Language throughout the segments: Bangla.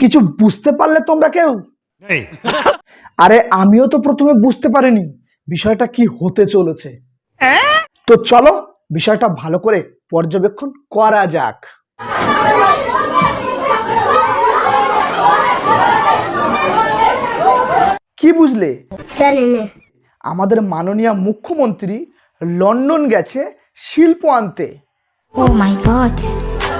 কিছু বুঝতে পারলে তোমরা কেউ? আরে আমিও তো প্রথমে বুঝতে পারিনি। বিষয়টা কি হতে চলেছে। তো চলো বিষয়টা ভালো করে পর্যবেক্ষণ করা যাক। কি বুঝলে? আমাদের মাননীয় মুখ্যমন্ত্রী লন্ডন গেছে শিল্প আনতে। Oh my god,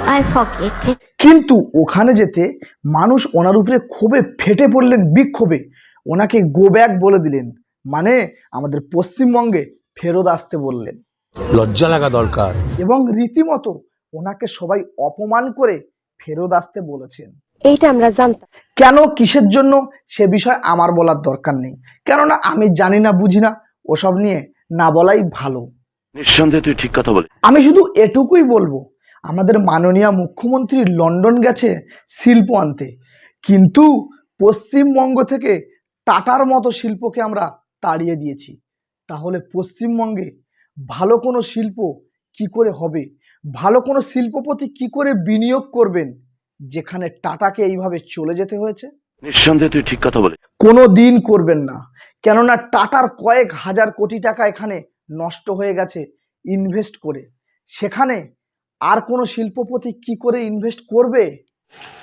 Forget. কিন্তু ওখানে যেতে মানুষ ওনার উপরে ক্ষোভে ফেটে পড়লেন বিক্ষোভে। ওনাকে গো ব্যাক বলে দিলেন। মানে আমাদের পশ্চিমবঙ্গে ফেরত আসতে বললেন। লজ্জা লাগা দরকার। এবং রীতিমতো ওনাকে সবাই অপমান করে ফেরত আসতে বলেছেন। এইটা আমরা জানতাম। কেন কিসের জন্য সে বিষয় আমার বলার দরকার নেই। কেননা আমি জানি না বুঝি না ওসব নিয়ে না বলাই ভালো। নিঃসন্দেহে তুই ঠিক কথা বলে আমি শুধু এটুকুই বলব আমাদের মাননীয় মুখ্যমন্ত্রী লন্ডন গেছে শিল্প আনতে। কিন্তু পশ্চিমবঙ্গ থেকে টাটার মতো শিল্পকে আমরা তাড়িয়ে দিয়েছি। তাহলে পশ্চিমবঙ্গে ভালো কোনো শিল্প কি করে হবে? ভালো কোনো শিল্পপতি কি করে বিনিয়োগ করবেন? যেখানে টাটাকে এইভাবে চলে যেতে হয়েছে? নিঃসন্দেহে তুই ঠিক কথা বলে কোনো দিন করবেন না। কেননা টাটার কয়েক হাজার কোটি টাকা এখানে নষ্ট হয়ে গেছে ইনভেস্ট করে। সেখানে আর কোনো শিল্পপতি কি করে ইনভেস্ট করবে?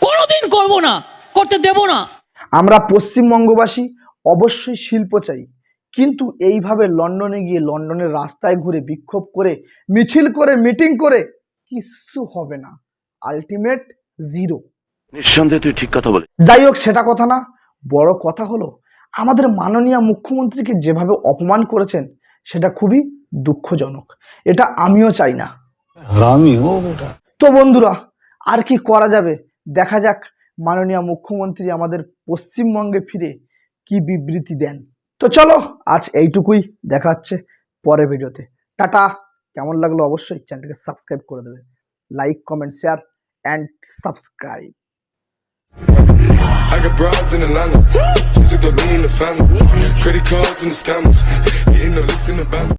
কোনোদিন করব না করতে দেব না। আমরা পশ্চিমবঙ্গবাসী অবশ্যই শিল্প চাই কিন্তু এইভাবে লন্ডনে গিয়ে লন্ডনের রাস্তায় ঘুরে বিক্ষোভ করে মিছিল করে মিটিং করে কিচ্ছু হবে না। আলটিমেট জিরো নিঃসন্দেহে তুই ঠিক কথা বলে যাই হোক সেটা কথা না বড় কথা হলো আমাদের মাননীয় মুখ্যমন্ত্রীকে যেভাবে অপমান করেছেন সেটা খুবই দুঃখজনক। এটা আমিও চাই না। হারামি ও বেটা তো বন্ধুরা আর কি করা যাবে দেখা যাক মাননীয় মুখ্যমন্ত্রী আমাদের পশ্চিমবঙ্গে ফিরে কি বিবৃতি দেন তো চলো আজ এইটুকুই দেখা হচ্ছে পরের ভিডিওতে টাটা কেমন লাগল অবশ্যই চ্যানেলটাকে সাবস্ক্রাইব করে দেবে like comment share and subscribe I got broads in Atlanta. Just took the lean the family. Credit cards and the scammers. Hitting the licks in the van.